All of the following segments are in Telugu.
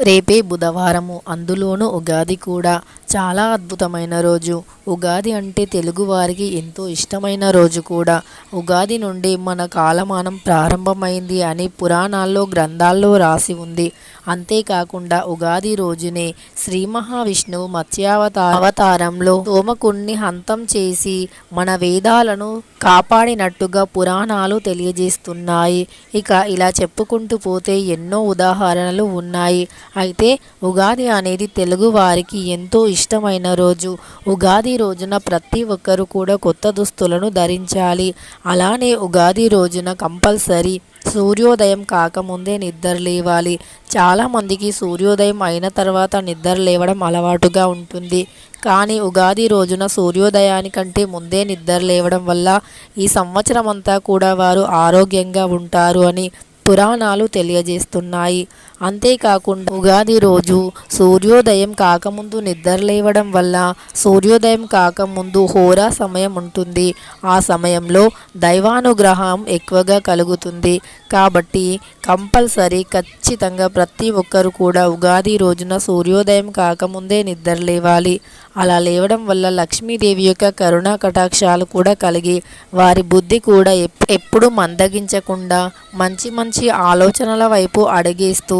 రేపే బుధవారము. అందులోనూ ఉగాది కూడా చాలా అద్భుతమైన రోజు. ఉగాది అంటే తెలుగువారికి ఎంతో ఇష్టమైన రోజు కూడా. ఉగాది నుండి మన కాలమానం ప్రారంభమైంది అని పురాణాల్లో గ్రంథాల్లో రాసి ఉంది. అంతేకాకుండా ఉగాది రోజునే శ్రీ మహావిష్ణువు మత్స్యావతార అవతారంలో తోమకుణ్ణి హంతం చేసి మన వేదాలను కాపాడినట్టుగా పురాణాలు తెలియజేస్తున్నాయి. ఇక ఇలా చెప్పుకుంటూ పోతే ఎన్నో ఉదాహరణలు ఉన్నాయి. అయితే ఉగాది అనేది తెలుగు వారికి ఎంతో ఇష్టమైన రోజు. ఉగాది రోజున ప్రతి ఒక్కరు కూడా కొత్త దుస్తులను ధరించాలి. అలానే ఉగాది రోజున కంపల్సరీ సూర్యోదయం కాకముందే నిద్ర లేవాలి. చాలామందికి సూర్యోదయం అయిన తర్వాత నిద్ర లేవడం అలవాటుగా ఉంటుంది. కానీ ఉగాది రోజున సూర్యోదయానికంటే ముందే నిద్ర లేవడం వల్ల ఈ సంవత్సరం అంతా కూడా వారు ఆరోగ్యంగా ఉంటారు అని పురాణాలు తెలియజేస్తున్నాయి. అంతేకాకుండా ఉగాది రోజు సూర్యోదయం కాకముందు నిద్ర లేవడం వల్ల సూర్యోదయం కాకముందు హోరా సమయం ఉంటుంది. ఆ సమయంలో దైవానుగ్రహం ఎక్కువగా కలుగుతుంది. కాబట్టి కంపల్సరీ ఖచ్చితంగా ప్రతి ఒక్కరు కూడా ఉగాది రోజున సూర్యోదయం కాకముందే నిద్ర లేవాలి. అలా లేవడం వల్ల లక్ష్మీదేవి యొక్క కరుణా కటాక్షాలు కూడా కలిగి వారి బుద్ధి కూడా ఎప్పుడు మందగించకుండా మంచి మంచి మంచి ఆలోచనల వైపు అడిగేస్తూ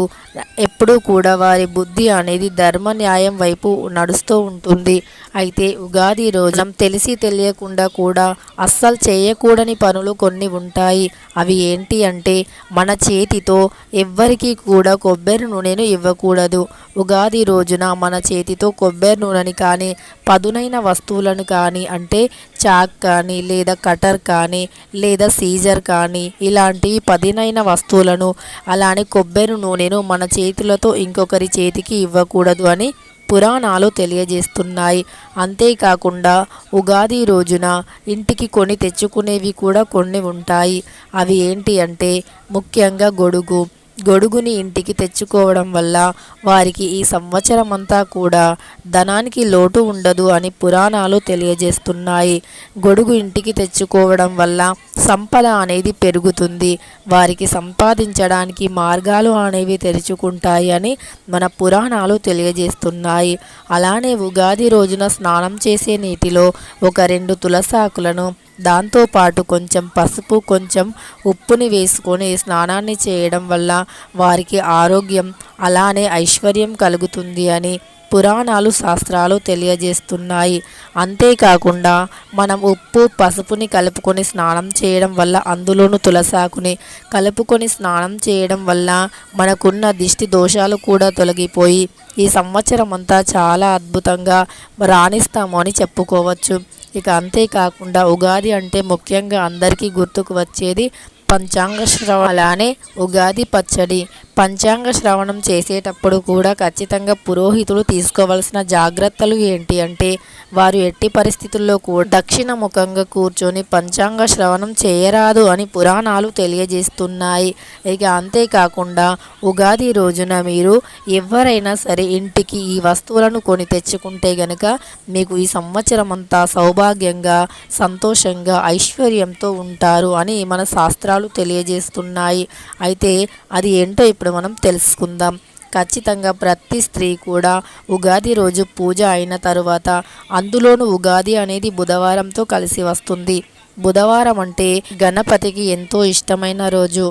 ఎప్పుడూ కూడా వారి బుద్ధి అనేది ధర్మ న్యాయం వైపు నడుస్తూ ఉంటుంది. అయితే ఉగాది రోజు తెలిసి తెలియకుండా కూడా అస్సలు చేయకూడని పనులు కొన్ని ఉంటాయి. అవి ఏంటి అంటే మన చేతితో ఎవ్వరికీ కూడా కొబ్బరి నూనెను ఇవ్వకూడదు. ఉగాది రోజున మన చేతితో కొబ్బరి నూనెని కానీ పదునైన వస్తువులను కానీ అంటే చాక్ కానీ లేదా కటర్ కానీ లేదా సీజర్ కానీ ఇలాంటి పదునైన వస్తువులను అలానే కొబ్బరి నూనెను మన చేతులతో ఇంకొకరి చేతికి ఇవ్వకూడదు అని పురాణాలు తెలియజేస్తున్నాయి. అంతేకాకుండా ఉగాది రోజున ఇంటికి కొని తెచ్చుకునేవి కూడా కొన్ని ఉంటాయి. అవి ఏంటి అంటే ముఖ్యంగా గొడుగు గొడుగుని ఇంటికి తెచ్చుకోవడం వల్ల వారికి ఈ సంవత్సరం అంతా కూడా ధనానికి లోటు ఉండదు అని పురాణాలు తెలియజేస్తున్నాయి. గొడుగు ఇంటికి తెచ్చుకోవడం వల్ల సంపద అనేది పెరుగుతుంది. వారికి సంపాదించడానికి మార్గాలు అనేవి తెరుచుకుంటాయి అని మన పురాణాలు తెలియజేస్తున్నాయి. అలానే ఉగాది రోజున స్నానం చేసే నీటిలో ఒక రెండు తులసాకులను దాంతోపాటు కొంచెం పసుపు కొంచెం ఉప్పుని వేసుకొని స్నానాన్ని చేయడం వల్ల వారికి ఆరోగ్యం అలానే ఐశ్వర్యం కలుగుతుంది అని పురాణాలు శాస్త్రాలు తెలియజేస్తున్నాయి. అంతేకాకుండా మనం ఉప్పు పసుపుని కలుపుకొని స్నానం చేయడం వల్ల అందులోను తులసాకుని కలుపుకొని స్నానం చేయడం వల్ల మనకున్న దిష్టి దోషాలు కూడా తొలగిపోయి ఈ సంవత్సరం అంతా చాలా అద్భుతంగా రాణిస్తాము అని చెప్పుకోవచ్చు. ఇక అంతేకాకుండా ఉగాది అంటే ముఖ్యంగా అందరికీ గుర్తుకు వచ్చేది పంచాంగ శ్రవణ. అలానే ఉగాది పచ్చడి పంచాంగ శ్రవణం చేసేటప్పుడు కూడా ఖచ్చితంగా పురోహితుడు తీసుకోవాల్సిన జాగ్రత్తలు ఏంటి అంటే వారు ఎట్టి పరిస్థితుల్లో కూడా దక్షిణ ముఖంగా కూర్చొని పంచాంగ శ్రవణం చేయరాదు అని పురాణాలు తెలియజేస్తున్నాయి. ఇక అంతేకాకుండా ఉగాది రోజున మీరు ఎవరైనా సరే ఇంటికి ఈ వస్తువులను కొని తెచ్చుకుంటే గనక మీకు ఈ సంవత్సరం అంతా సౌభాగ్యంగా సంతోషంగా ఐశ్వర్యంతో ఉంటారు అని మన శాస్త్రాలు తెలియజేస్తున్నాయి. అయితే అది ఏంటో ఇప్పుడు ఇప్పుడు మనం తెలుసుకుందాం. ఖచ్చితంగా ప్రతి స్త్రీ కూడా ఉగాది రోజు పూజ అయిన తరువాత అందులోనూ ఉగాది అనేది బుధవారంతో కలిసి వస్తుంది. బుధవారం అంటే గణపతికి ఎంతో ఇష్టమైన రోజు.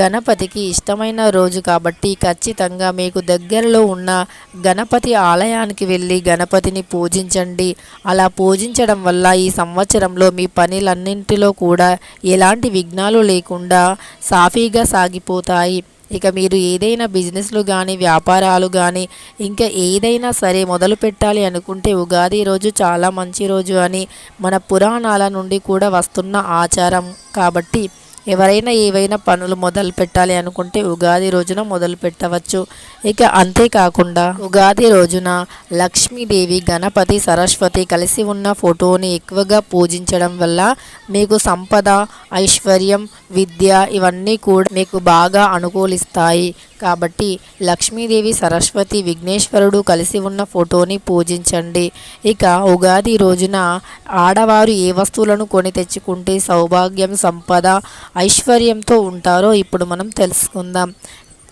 గణపతికి ఇష్టమైన రోజు కాబట్టి ఖచ్చితంగా మీకు దగ్గరలో ఉన్న గణపతి ఆలయానికి వెళ్ళి గణపతిని పూజించండి. అలా పూజించడం వల్ల ఈ సంవత్సరంలో మీ పనులన్నింటిలో కూడా ఎలాంటి విఘ్నాలు లేకుండా సాఫీగా సాగిపోతాయి. ఇక మీరు ఏదైనా బిజినెస్లు కానీ వ్యాపారాలు కానీ ఇంకా ఏదైనా సరే మొదలు పెట్టాలి అనుకుంటే ఉగాది రోజు చాలా మంచి రోజు అని మన పురాణాల నుండి కూడా వస్తున్న ఆచారం. కాబట్టి ఎవరైనా ఏవైనా పనులు మొదలు పెట్టాలి అనుకుంటే ఉగాది రోజున మొదలు పెట్టవచ్చు. ఇక అంతేకాకుండా ఉగాది రోజున లక్ష్మీదేవి గణపతి సరస్వతి కలిసి ఉన్న ఫోటోని ఎక్కువగా పూజించడం వల్ల మీకు సంపద ఐశ్వర్యం విద్య ఇవన్నీ కూడా మీకు బాగా అనుకూలిస్తాయి. కాబట్టి లక్ష్మీదేవి సరస్వతి విఘ్నేశ్వరుడు కలిసి ఉన్న ఫోటోని పూజించండి. ఇక ఉగాది రోజున ఆడవారు ఏ వస్తువులను కొని తెచ్చుకుంటే సౌభాగ్యం సంపద ఐశ్వర్యంతో ఉంటారో ఇప్పుడు మనం తెలుసుకుందాం.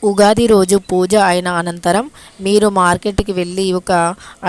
ఉగాది రోజు పూజ అయిన అనంతరం మీరు మార్కెట్కి వెళ్ళి ఒక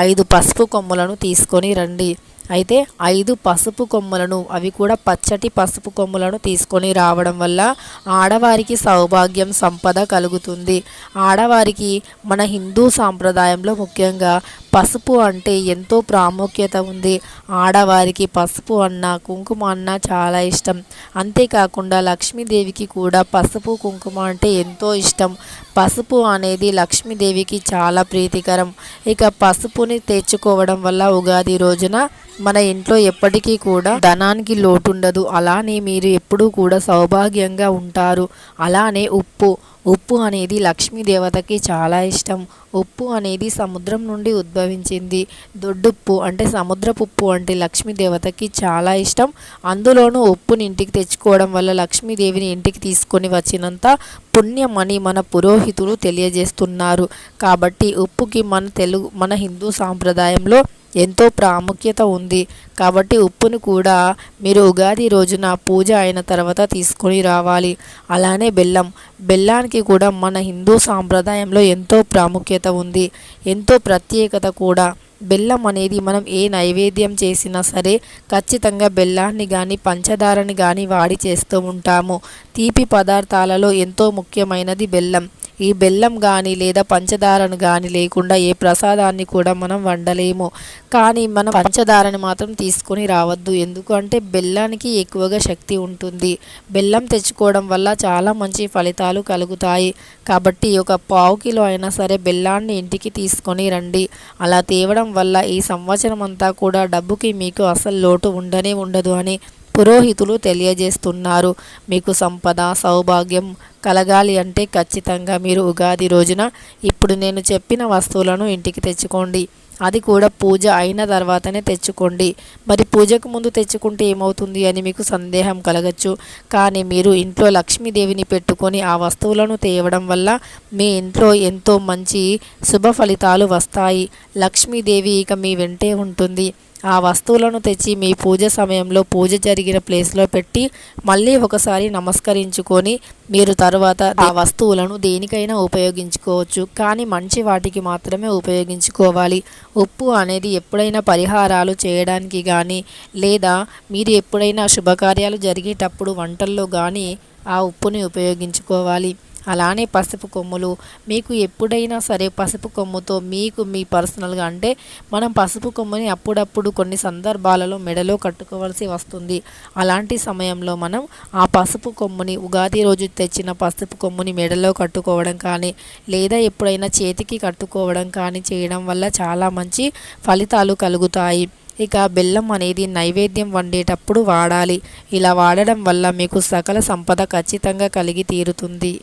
ఐదు పసుపు కొమ్ములను తీసుకొని రండి. అయితే ఐదు పసుపు కొమ్ములను అవి కూడా పచ్చటి పసుపు కొమ్ములను తీసుకొని రావడం వల్ల ఆడవారికి సౌభాగ్యం సంపద కలుగుతుంది. ఆడవారికి మన హిందూ సాంప్రదాయంలో ముఖ్యంగా పసుపు అంటే ఎంతో ప్రాముఖ్యత ఉంది. ఆడవారికి పసుపు అన్న కుంకుమ అన్న చాలా ఇష్టం. అంతేకాకుండా లక్ష్మీదేవికి కూడా పసుపు కుంకుమ అంటే ఎంతో ఇష్టం. పసుపు అనేది లక్ష్మీదేవికి చాలా ప్రీతికరం. ఇక పసుపుని తెచ్చుకోవడం వల్ల ఉగాది రోజున మన ఇంట్లో ఎప్పటికీ కూడా ధనానికి లోటు ఉండదు అలానే మీరు ఎప్పుడూ కూడా సౌభాగ్యంగా ఉంటారు. అలానే ఉప్పు. ఉప్పు అనేది లక్ష్మీ దేవతకి చాలా ఇష్టం. ఉప్పు అనేది సముద్రం నుండి ఉద్భవించింది. దొడ్డుప్పు అంటే సముద్రపు ఉప్పు అంటే లక్ష్మీ దేవతకి చాలా ఇష్టం. అందులోనూ ఉప్పుని ఇంటికి తెచ్చుకోవడం వల్ల లక్ష్మీదేవిని ఇంటికి తీసుకొని వచ్చినంత పుణ్యమని మన పురోహితులు తెలియజేస్తున్నారు. కాబట్టి ఉప్పుకి మన తెలుగు మన హిందూ సాంప్రదాయంలో ఎంతో ప్రాముఖ్యత ఉంది. కాబట్టి ఉప్పును కూడా మీరు ఉగాది రోజున పూజ అయిన తర్వాత తీసుకొని రావాలి. అలానే బెల్లం. బెల్లానికి కూడా మన హిందూ సాంప్రదాయంలో ఎంతో ప్రాముఖ్యత ఉంది. ఎంతో ప్రత్యేకత కూడా. బెల్లం అనేది మనం ఏ నైవేద్యం చేసినా సరే ఖచ్చితంగా బెల్లాన్ని కానీ పంచదారని కానీ వాడి చేస్తూ ఉంటాము. తీపి పదార్థాలలో ఎంతో ముఖ్యమైనది బెల్లం. ఈ బెల్లం కానీ లేదా పంచదారను కానీ లేకుండా ఏ ప్రసాదాన్ని కూడా మనం వండలేము. కానీ మనం పంచదారని మాత్రం తీసుకొని రావద్దు. ఎందుకంటే బెల్లానికి ఎక్కువగా శక్తి ఉంటుంది. బెల్లం తెచ్చుకోవడం వల్ల చాలా మంచి ఫలితాలు కలుగుతాయి. కాబట్టి ఒక పావు కిలో అయినా సరే బెల్లాన్ని ఇంటికి తీసుకొని రండి. అలా తేవడం వల్ల ఈ సంవత్సరం అంతా కూడా డబ్బుకి మీకు అసలు లోటు ఉండనే ఉండదు అని పురోహితులు తెలియజేస్తున్నారు. మీకు సంపద సౌభాగ్యం కలగాలి అంటే ఖచ్చితంగా మీరు ఉగాది రోజున ఇప్పుడు నేను చెప్పిన వస్తువులను ఇంటికి తెచ్చుకోండి. అది కూడా పూజ అయిన తర్వాతనే తెచ్చుకోండి. మరి పూజకు ముందు తెచ్చుకుంటే ఏమవుతుంది అని మీకు సందేహం కలగచ్చు. కానీ మీరు ఇంట్లో లక్ష్మీదేవిని పెట్టుకొని ఆ వస్తువులను తేవడం వల్ల మీ ఇంట్లో ఎంతో మంచి శుభ ఫలితాలు వస్తాయి. లక్ష్మీదేవి ఇక మీ వెంటే ఉంటుంది. ఆ వస్తువులను తెచ్చి మీ పూజ సమయంలో పూజ జరిగిన ప్లేస్లో పెట్టి మళ్ళీ ఒకసారి నమస్కరించుకొని మీరు తర్వాత ఆ వస్తువులను దేనికైనా ఉపయోగించుకోవచ్చు. కానీ మంచి వాటికి మాత్రమే ఉపయోగించుకోవాలి. ఉప్పు అనేది ఎప్పుడైనా పరిహారాలు చేయడానికి కానీ లేదా మీరు ఎప్పుడైనా శుభకార్యాలు జరిగేటప్పుడు వంటల్లో కానీ ఆ ఉప్పుని ఉపయోగించుకోవాలి. అలానే పసుపు కొమ్ములు. మీకు ఎప్పుడైనా సరే పసుపు కొమ్ముతో మీకు మీ పర్సనల్గా అంటే మనం పసుపు కొమ్ముని అప్పుడప్పుడు కొన్ని సందర్భాలలో మెడలో కట్టుకోవాల్సి వస్తుంది. అలాంటి సమయంలో మనం ఆ పసుపు కొమ్ముని ఉగాది రోజు తెచ్చిన పసుపు కొమ్ముని మెడలో కట్టుకోవడం కానీ లేదా ఎప్పుడైనా చేతికి కట్టుకోవడం కానీ చేయడం వల్ల చాలా మంచి ఫలితాలు కలుగుతాయి. ఇక బెల్లం అనేది నైవేద్యం వండేటప్పుడు వాడాలి. ఇలా వాడడం వల్ల మీకు సకల సంపద ఖచ్చితంగా కలిగి తీరుతుంది.